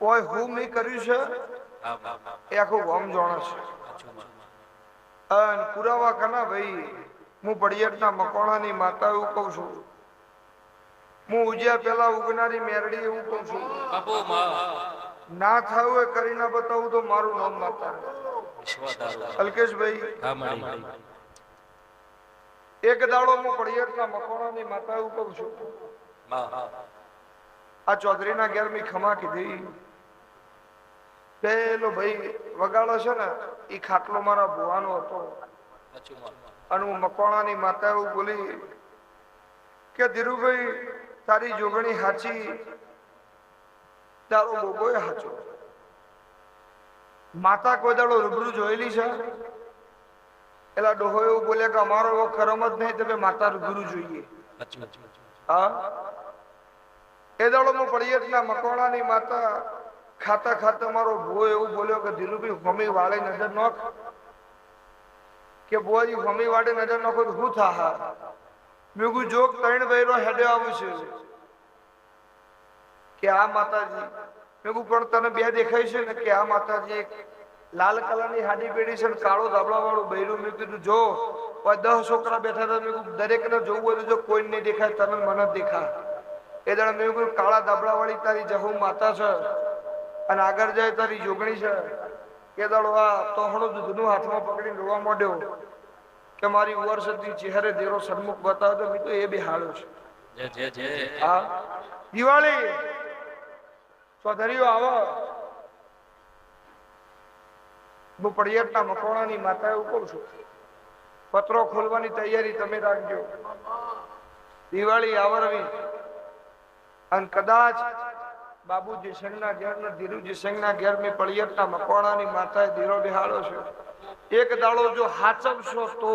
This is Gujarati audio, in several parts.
કોઈ હું મેં કર્યું છે? એ આખું ગામ જાણે છે. અને પુરાવા કના ભાઈ, હું પડિયાટના મકોણાની માતા એવું કહું છું. હું ઉજ્યા પેલા ઉગનારી મેરડી એવું કહું છું. ના થયું એ કરી બતાવું તો મારું નામ માતા અલ્કેશભાઈ, એક દાડો હું પડિયાટના મકોણાની માતા એવું કહું છું. આ ચૌધરીના ઘેર મેં ખમા કીધી. પેલો ભાઈ વગાડો છે ને એ ખાટલો મારા ભુવાનો હતો. અને હું મકવાણાની માતા એવું બોલી કે ધીરુભાઈ તારી જોગણી હાચી તારો બોગો હાચો. માતા કોઈ દાડો રૂબરૂ જોયેલી છે? એલા ડોહો એવું બોલે કે અમારો એવો કરમ જ નહીં તમે માતા રૂબરૂ જોઈએ. હા? એ દાડો હું પડિયતના મકવાણાની માતા ખાતા ખાતા મારો ભૂવો એવું બોલ્યો કે ધીરુભાઈ મમ્મી વાળે નજર નોખ. કે બુઆજી મમ્મી વાળે નજર નોખો તો હું થા મેં કીધું જોક ત્રણ વૈરો હેડે આવું છે. કે, આ માતાજી. મેં કીધું, પણ તને બે દેખાય છે ને? કે, આ માતાજી એક લાલ કલરની હાડી પેઢી છે કાળો ધાબળા વાળું બૈરું. મેં કીધું, જો. દસ છોકરા બેઠા હતા, મેં કીધું દરેક ને જોવું હોય જો, કોઈ નહીં દેખાય, તને મને જ દેખાય. એ દાડે મેં કીધું, કાળા ધાબળા વાળી તારી જહુ માતા છે. અને આગળ જાય તારી જોગણી છે. કે દાડો આ તોહણું દૂધનું હાથમાં પકડીને રોવા માંડ્યો કે મારી ઉંમર સુધી ચહેરે દેરો સન્મુખ બતાવ્યો તો તો એ બી હાડ્યો છે. હા. દિવાળી. ચોધરીઓ આવો. હું પડિયાટના મકવાણાની માતા એવું કહું છું. પત્રો ખોલવાની તૈયારી તમે રાખજો. દિવાળી આવરવી. અને કદાચ બાબુજી સંઘના ઘેર ને ધીરુજી સંઘના ઘેર મેં પડિયાટના મકવાણાની માતાએ ધીરો બિહાડો છે. એક દાડો જો હાચવશો તો,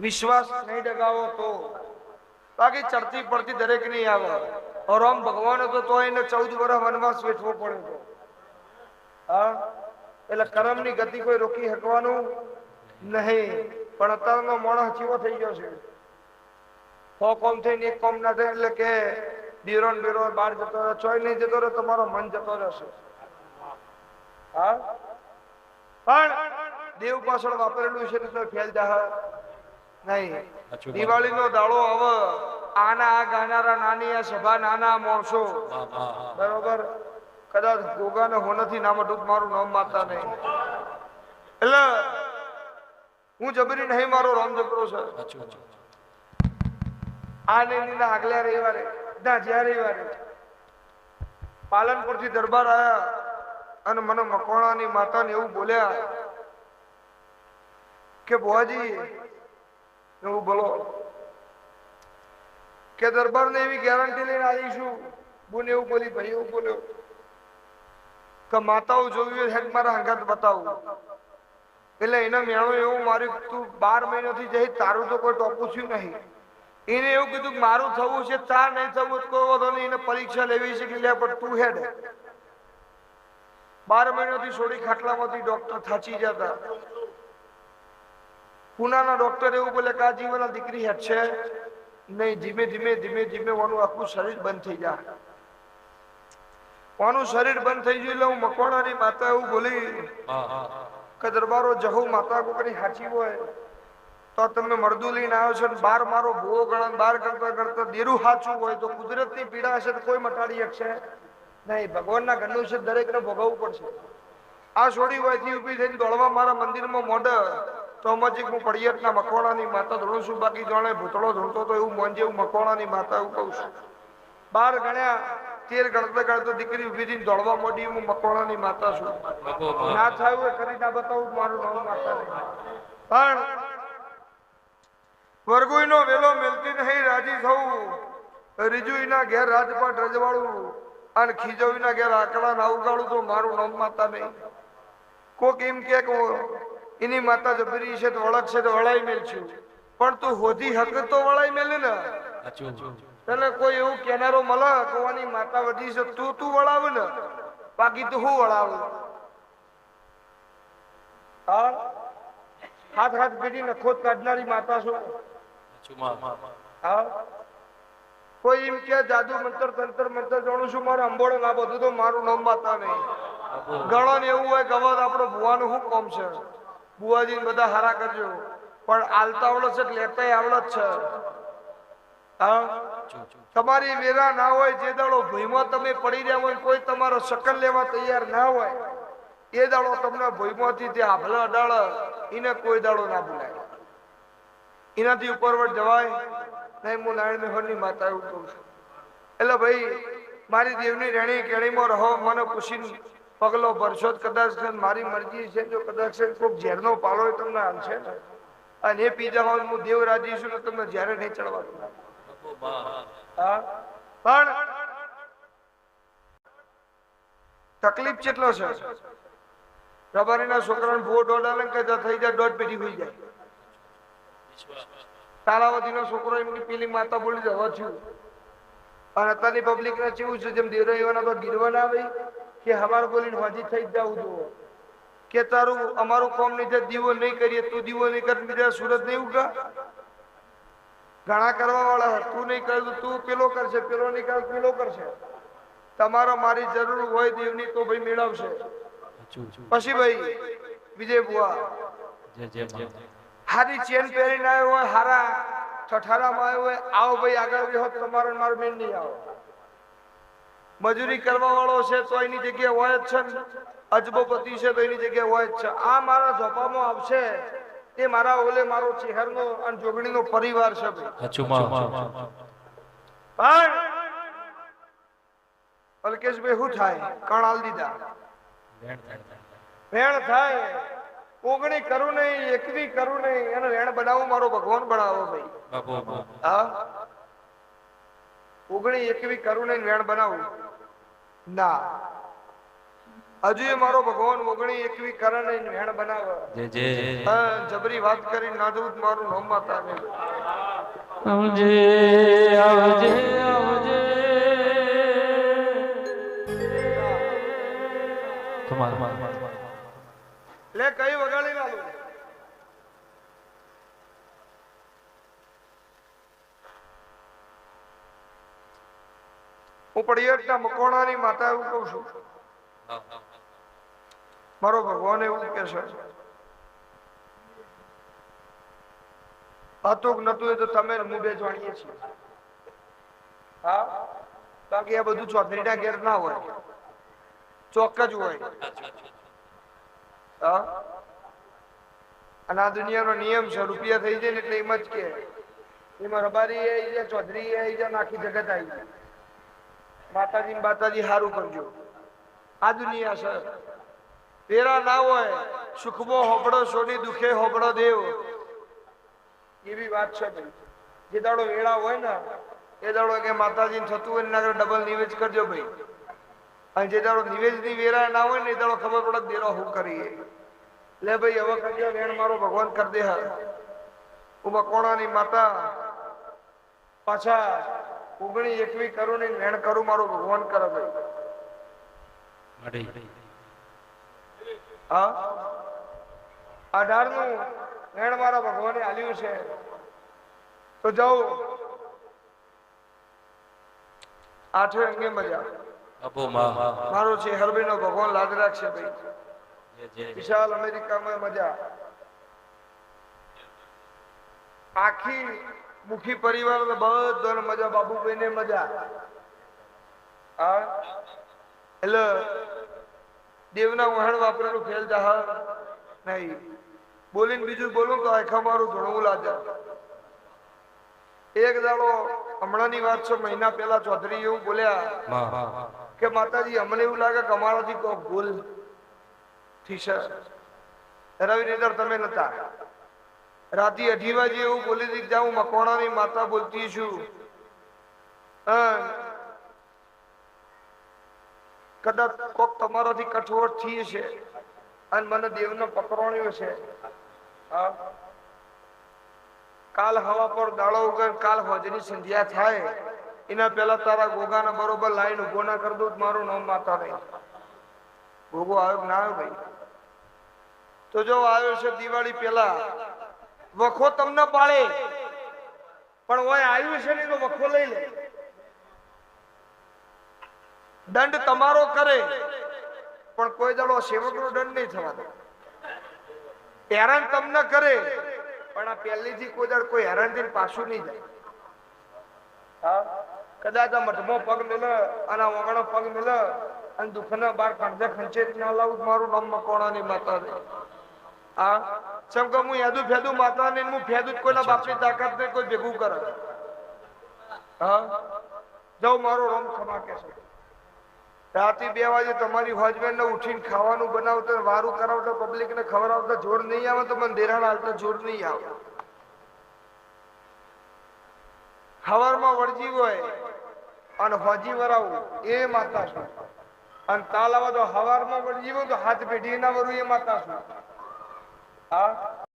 વિશ્વાસ નહીં ડગાવો તો. બાકી ચડતી પડતી દરેક નહીં આવે. રામ ભગવાન હતો તો એને ચૌદ વર્ષ વનવાસ વેઠવો પડ્યો હા? એટલે કર્મની ગતિ કોઈ રોકી શકવાનું નહીં. પણ અત્યારનો માણસ ચીવો થઈ ગયો છે. સો કોમ થઈને એક કોમ ના થાય એટલે કે દીરો ને બીરો બહાર જતો રહે ચોય નહીં જતો રહે તમારો મન જતો રહેશે. હા? પણ દેવ પાછળ વાપરેલું છે તો ફેલ જાહ. નહીં. દિવાળી નો દાડો હવે આના આ ગાનારા નાની આ સભા નાના માણસો. બરોબર? કદાચ ગોગાને હોનથી નામ અટુક મારું નામ માતા નહીં. એટલે હું જબરી નહીં મારો રામ જબરો છે આ નહીં આગલા રવિવારે ના જ્યારે વારે. પાલનપુરથી દરબાર આવ્યા અને મને મકવાણાની માતાને એવું બોલ્યા કે, બુઆજી એવું બોલો કે દરબારને એવી ગેરંટી લઈને આવીશું બોને એવું બોલી, ભાઈ, એવું બોલ્યો કે માતાઓ જોયું હોય, હેડ મારા હંગાત બતાવું. એટલે એના મેણું એવું માર્યું તું બાર મહિનાથી જઈ, તારું તો કોઈ ટોપું થયું નહીં. એને એવું કીધું કે મારું થવું છે તાર નહીં થવું તો વાંધો નહીં એને પરીક્ષા લેવી છે કે લે પણ તું હેડ. બાર મહિનાથી છોડી ખાટલામાંથી ડોક્ટર થાચી જતા. પુનાના ડોક્ટર એવું બોલે કે આ જીવન દીકરી હેઠ છે. નહીં ધીમે ધીમે ધીમે ધીમે વાનું આખું શરીર બંધ થઈ જાય વાનું શરીર બંધ થઈ ગયું એટલે હું મકવાણાની માતા એવું બોલી કે દરબારો જહુ માતા કોકની સાચી હોય. તો તમે મરદું લઈને આવ્યો છો બાર મારો ભૂવો ગણન બાર કરતા કરતા દેરું સાચું હોય તો કુદરતની પીડા હશે તો કોઈ મટાડી શકશે? નહીં ભગવાનના ઘરનું છે દરેકને ભોગવવું પડશે. આ છોડી હોયથી ઊભી થઈને દોડવા મારા મંદિરમાં મોઢ તો અમાજી હું પડિયતના મકવાણાની માતા ધોળું છું બાકી જાણે ભૂતળો ધોળતો તો એવું મન જેવું મકવાણાની માતા એવું કહું છું. બાર ગણ્યા તેર ગણતા ગણતા દીકરી ઊભી થઈને દોડવા મોડી હું મકવાણાની માતા છું. ના થયું થાય કરી ના બતાવું મારું નામ માતા નહીં. પણ વરગુઈનો વેલો મિલતી નહીં રાજી થવું રીજુઈના ઘેર રાજપાટ રજવાડું અને ખીજવીના ઘેર આકડા ના ઉગાડું તો મારું નામ માતા નહીં. કોક એમ કે એની માતા જબરી છે તો વળખ છે તો વળાઈ મેલ છું પણ તું હોધી હક તો વળાઈ મેલે ને. એટલે કોઈ એવું કેનારો મળે કોવાની માતા વધી છે તું તું વળાવ ને. બાકી તું હું વળાવ? હા? હાથ હાથ પેઢી ને ખોદ કાઢનારી માતા છું. કોઈ એમ કે જાદુ મંત્ર તંત્ર મંત્ર જાણું છું મારે અંબોડે આ બધું તો મારું નામ માતા નહીં. ઘણો ને એવું હોય ગવત આપણો ભુવાનું શું કોમ છે? બુવાજી બધા હારા કરજો. પણ આલતા આવડો છે લેતા લેતાય આવડો જ છે. તમારી વેરા ના હોય જે દાડો ભૂઈમાં તમે પડી રહ્યા હોય કોઈ તમારો શકલ લેવા તૈયાર ના હોય એ દાડો તમને ભૂઈમાંથી જે આભલા અડાળ એને કોઈ દાડો ના ભૂલાય. એનાથી ઉપરવટ જવાય? નહીં, હું નારાયણ મેહરની માતા એવું કહું છું. એટલે ભાઈ, મારી દેવની રેણી કેણીમાં રહો, મને પૂછીને પગલો ભરશો કદાચ છે મારી મરજી છે, જો કદાચ છે કોઈક ઝેરનો પાલો એ તમને આમ ને. અને એ પીજા હોય હું દેવ રાજી છું તમને ઝેરે નહીં હા? પણ તકલીફ કેટલો છે? રબારીના છોકરાને ભૂવો દોઢ જા થઈ જાય, દોઢ પેઢી હોઈ જાય. વિશ્વાસ તારાવતીનો છોકરો એમની પેલી માતા બોલી જવા છું. અને અત્યારની પબ્લિક ને કેવું છે જેમ એવાના તો ગીરવા ના આવી કે હવાર બોલીને હાજી થઈ જવું જોવો કે તારું અમારું કોમ નહીં દીવો નહીં કરીએ તું દીવો નહીં કર બીજા સુરત નહીં ઉગા? ઘણા કરવા વાળા તું નહીં કરે તું પેલો કરશે પેલો નહીં કર પેલો કરશે. તમારો મારી જરૂર હોય દેવની તો ભાઈ મેળવશે. પછી ભાઈ વિજય બુઆ જય જય હારી ચેન પહેરીને આવ્યો હોય હારા ઠઠારામાં આવ્યો હોય આવો ભાઈ આગળ બેહો તમારો મારો મેન નહીં આવો. મજૂરી કરવા વાળો છે તો એની જગ્યાએ હોય જ છે ને. અજબો પતિ છે તો એની જગ્યાએ હોય જ છે. આ મારા ઝોપામાં આવશે એ મારા ઓલે મારો ચહેરનો અને જોગણીનો પરિવાર છે પણ અલ્કેશભાઈ શું થાય? કણાલ દીધા. વેણ થાય. ઓગણી કરું નહીં એકવી કરું નહીં એનો વેણ બનાવો મારો ભગવાન બનાવો ભાઈ. હા? ઓગણી એકવી કરું નહીં વેણ બનાવું. ના. હજુ એ મારો ભગવાન ઓગણી એકવી કરે નહીં વેણ બનાવે. જબરી વાત કરી ના દઉં મારું નામ માતા ને આવજે આવજે આવજે. તમાર. લે કઈ વગાડી લઉં હું પડિયટના મકોણાની માતા એવું કહું છું. મારો ભગવાન એવું કે છે. હતું નતું એ તો તમે હું બે જાણીએ છીએ. હા? બાકી આ બધું ચોધરીના ઘેર ના હોય. ચોક્કસ હોય. અને આ દુનિયાનો નિયમ છે, રૂપિયા થઈ જાય ને એટલે એમ જ કે. એમાં રબારી આવી જાય, ચૌધરી આવી જાય આખી જગત આવી જાય. માતાજી ને બાતાજી સારું કરજો. આ દુનિયા છે. તેરા ના હોય, સુખમો હોબળો, સોની દુખે હોબળો દેવ. એવી વાત છે ભાઈ. જે દાડો વેળા હોય ને, એ દાડો કે માતાજી થતું હોય એના ડબલ નિવેદ કરજો ભાઈ. અને જે દાડો નિવેજની વેરા ના હોય ને એ દાડો ખબર પડે દેરો હું કરીએ. લે ભાઈ હવે કરજો વેણ મારો ભગવાન કર દે હા હું મકોણાની માતા પાછા ઓગણી એકવી કરું ને વેણ કરું મારો ભગવાન કરે ભાઈ. હા? અઢારનું વેણ મારા ભગવાને આલ્યું છે. તો જાઉં આઠે અંગે મજા. બાપુ માં મારો છે હરભાઈ ભગવાન લાદ રાખશે ભાઈ. વિશાલ અમેરિકામાં મજા. આખી મુખી પરિવાર બધાને મજા બાબુભાઈ ને મજા એટલે દેવના વહાણ વાપરેલું ફેલ જાહ નહીં. બોલીને બીજું બોલું તો આખા મારું ઘણું લાજા એક દાડો હમણાંની વાત છે મહિના પહેલા ચૌધરી એવું બોલ્યા. કે માતાજી, અમને એવું લાગે કે અમારાથી કોઈ ભૂલ થઈ છે? તમે નતા. રાતે અઢી વાગે એવું બોલી દીધી કે હું મકોણાની માતા બોલતી છું. કદાચ કોક તમારાથી કઠોળ થઈ છે અને મને દેવનો પકડોણ્યો છે કાલ હવા પર દાડો ઉગર કાલ હોજની સંધ્યા થાય. એના પહેલા તારા ગોગાના બરોબર લાઈન ઊભો ના કરી દઉં મારું નામ માતા નહીં ગોગો આવ્યો ના આવ્યો ભાઈ? તો જો આવ્યો છે દિવાળી પહેલા, વખો તમને પાળે પણ ઓય આવ્યું છે ને વખો લઈ લે. દંડ તમારો કરે, પણ કોઈ દાડો સેવકનો દંડ નહીં થવાનો હેરાન તમને કરે, પણ આ પહેલીથી કોઈ દળ કોઈ હેરાન થઈને પાછું નહીં જાય. હા? કદાચ મઠમાં પગ મેલ અને આ વગણો પગ મેલ, અને દુઃખના બાર ખંજે ખંચેરી ના લાવું મારું નામ મકોણાની માતા દે આ? ચમ કે હું યાદું ફેદું માતા ને હું ફેદું કોઈના બાપની તાકાત ને કોઈ ભેગું કરે. હા? જાઉં મારો રોમ ખમા કે છે રાતે બે વાગે તમારી હોજમેન ને ઉઠીને ખાવાનું બનાવતા, વારું કરાવતા પબ્લિક ને ખબર આવતા જોડ નહીં આવે તો મને દેરાણ હાલતા જોડ નહીં આવે. હવારમાં વળજી હોય અને હોજી વરાવું, એ માતા છું. અને તાલ આવે તો હવારમાં વળજી તો હાથ પેઢી ના વરું એ માતા છું. હા